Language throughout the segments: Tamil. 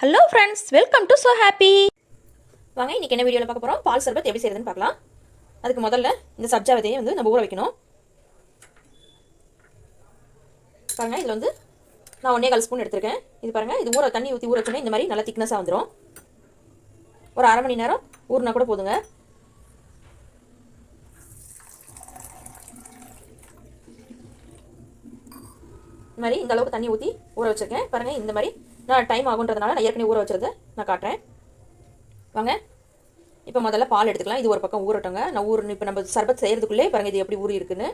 Hello friends welcome to so happy வாங்க இன்றைக்கி என்ன வீடியோவில் பார்க்க போகிறோம் பால் சர்பத் எப்படி செய்கிறதுன்னு பார்க்கலாம். அதுக்கு முதல்ல இந்த சப்ஜா விதையை வந்து நம்ம ஊற வைக்கணும். பாருங்கள் இதில் வந்து நான் ஒன்றே கால் ஸ்பூன் எடுத்திருக்கேன். இது பாருங்கள் இது ஊற தண்ணி ஊற்றி ஊற வச்சோன்னே இந்த மாதிரி நல்லா திக்னஸாக வந்துடும் ஒரு அரை மணி நேரம் ஊறினா கூட போதுங்க. இந்த மாதிரி இந்த அளவுக்கு தண்ணி ஊற்றி ஊற வச்சுருக்கேன். பாருங்கள் இந்த மாதிரி நான் டைம் ஆகுன்றதுனால நான் ஏற்கனவே ஊற வச்சுருது நான் காட்டுறேன். வாங்க. இப்போ முதல்ல பால் எடுத்துக்கலாம். இது ஒரு பக்கம் ஊறட்டோங்க. நான் ஊர் இப்போ நம்ம சர்பத் செய்கிறதுக்குள்ளே பாருங்கள் இது எப்படி ஊறி இருக்குன்னு.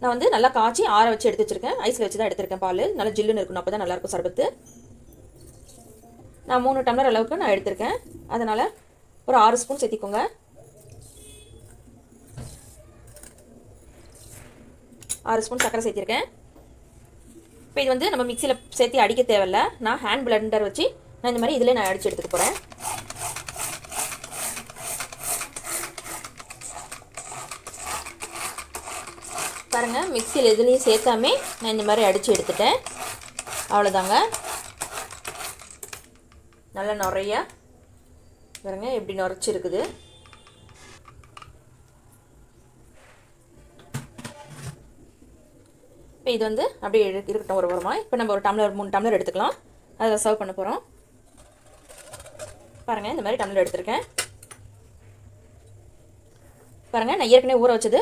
நான் வந்து நல்லா காய்ச்சி ஆற வச்சு எடுத்து வச்சுருக்கேன். ஐஸில் வச்சு தான் எடுத்திருக்கேன் பால். நல்லா ஜில்லுன்னு இருக்கணும். அப்போ தான் நல்லாயிருக்கும் சர்பத்து. நான் மூணு டம்ளர் அளவுக்கு நான் எடுத்திருக்கேன். அதனால் ஒரு ஆறு ஸ்பூன் சேர்த்திக்கோங்க. ஆறு ஸ்பூன் சர்க்கரை சேர்த்திருக்கேன். இப்போ இது வந்து நம்ம மிக்சியில் சேர்த்து அடிக்க தேவையில்ல. நான் ஹேண்ட் பிளண்டர் வச்சு நான் இந்த மாதிரி இதில் நான் அடித்து எடுத்துக்க போகிறேன் பாருங்கள் மிக்சியில் எதுலேயும் சேர்த்தாமே நான் இந்த மாதிரி அடித்து எடுத்துட்டேன். அவ்வளோதாங்க நல்லா நிறையா பாருங்க எப்படி நுரைச்சிருக்குது. இப்போ இது வந்து அப்படியே இருக்கட்டும் ஒரு ஓரமாக இப்போ நம்ம ஒரு டம்ளர் மூணு டம்ளர் எடுத்துக்கலாம். அதில் சர்வ் பண்ண போகிறோம் பாருங்கள் இந்த மாதிரி டம்ளர் எடுத்திருக்கேன். பாருங்கள் நான் ஏற்கனவே ஊற வச்சது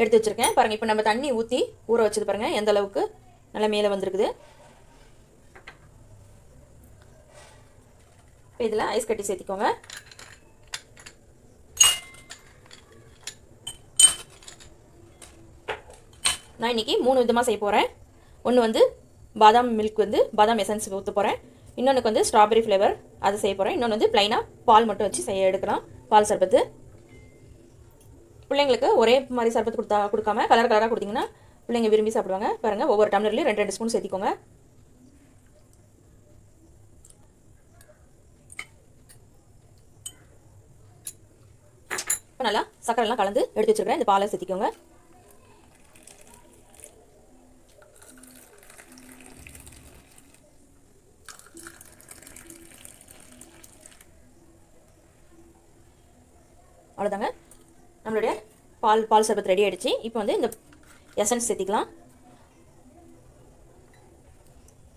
எடுத்து வச்சுருக்கேன். பாருங்கள் இப்போ நம்ம தண்ணி ஊற்றி ஊற வச்சது பாருங்கள் எந்த அளவுக்கு நல்லா மேலே வந்திருக்குது. இப்போ இதில் ஐஸ் கட்டி சேர்த்திக்கோங்க. நான் இன்றைக்கி மூணு விதமாக செய்ய போகிறேன் ஒன்று வந்து பாதாம் மில்க் வந்து பாதாம் எசன்ஸ் ஊற்ற போகிறேன் இன்னொன்றுக்கு வந்து ஸ்ட்ராபெரி ஃப்ளேவர் அது செய்ய போகிறேன் இன்னொன்று வந்து ப்ளைனாக பால் மட்டும் வச்சு செய்ய எடுக்கலாம். பால் சர்பத்து. பிள்ளைங்களுக்கு ஒரே மாதிரி சர்பத்து கொடுத்தா கொடுக்காம கலர் கலராக கொடுத்தீங்கன்னா பிள்ளைங்க விரும்பி சாப்பிடுவாங்க. பாருங்கள் ஒவ்வொரு டம்ளர்லேயும் ரெண்டு ரெண்டு ஸ்பூன் சேர்த்திக்கோங்க. இப்போ நல்லா சக்கரைலாம் கலந்து எடுத்து வச்சுருக்கிறேன். இந்த பாலை சேர்த்திக்கோங்க. அவ்வளோதாங்க நம்மளுடைய பால் பால் சர்பத் ரெடி ஆகிடுச்சு இப்போ வந்து இந்த எசன்ஸ் சேர்த்திக்கலாம்.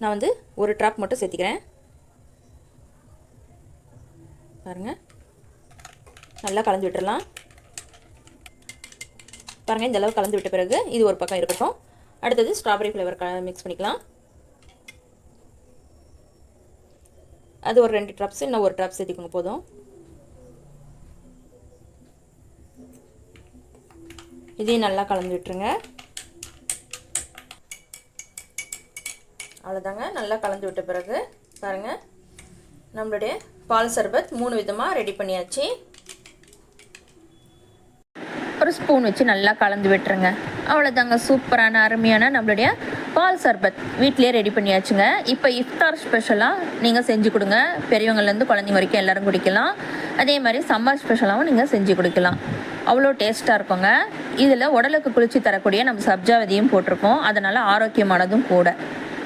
நான் வந்து ஒரு ட்ராப் மட்டும் சேர்த்திக்கிறேன். பாருங்கள் நல்லா கலந்து விட்டுடலாம் பாருங்கள் இந்த அளவு கலந்து விட்ட பிறகு இது ஒரு பக்கம் இருக்கட்டும். அடுத்தது ஸ்ட்ராபெரி ஃப்ளேவர் க மிக்ஸ் பண்ணிக்கலாம். அது ஒரு ரெண்டு ட்ராப்ஸ் இன்னும் ஒரு ட்ராப் சேர்த்திக்கோங்க போதும். இதையும் நல்லா கலந்து விட்டுருங்க. அவ்வளோதாங்க நல்லா கலந்து விட்ட பிறகு பாருங்கள் நம்மளுடைய பால் சர்பத் மூணு விதமாக ரெடி பண்ணியாச்சு. ஒரு ஸ்பூன் வச்சு நல்லா கலந்து விட்டுருங்க. அவ்வளோதாங்க சூப்பரான அருமையான நம்மளுடைய பால் சர்பத் வீட்டிலே ரெடி பண்ணியாச்சுங்க. இப்போ இஃப்தார் ஸ்பெஷலாக நீங்கள் செஞ்சு கொடுங்க. பெரியவங்கள்லேருந்து குழந்தைங்க வரைக்கும் எல்லோரும் குடிக்கலாம். அதே மாதிரி சம்மர் ஸ்பெஷலாகவும் நீங்கள் செஞ்சு குடிக்கலாம். அவ்வளோ டேஸ்ட்டாக இருக்குங்க. இதில் உடலுக்கு குளிர்ச்சி தரக்கூடிய நம்ம சப்ஜாவதியும் போட்டிருக்கோம். அதனால் ஆரோக்கியமானதும் கூட.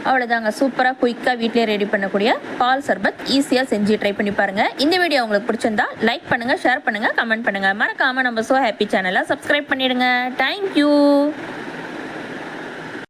அவ்வளோதாங்க சூப்பராக குயிக்காக வீட்டிலே ரெடி பண்ணக்கூடிய பால் சர்பத் ஈஸியாக செஞ்சு ட்ரை பண்ணி பாருங்கள் இந்த வீடியோ உங்களுக்கு பிடிச்சிருந்தா லைக் பண்ணுங்கள் ஷேர் பண்ணுங்கள் கமெண்ட் பண்ணுங்கள் மறக்காமல் நம்ம ஸோ ஹாப்பி சேனலை சப்ஸ்கிரைப் பண்ணிடுங்க. Thank you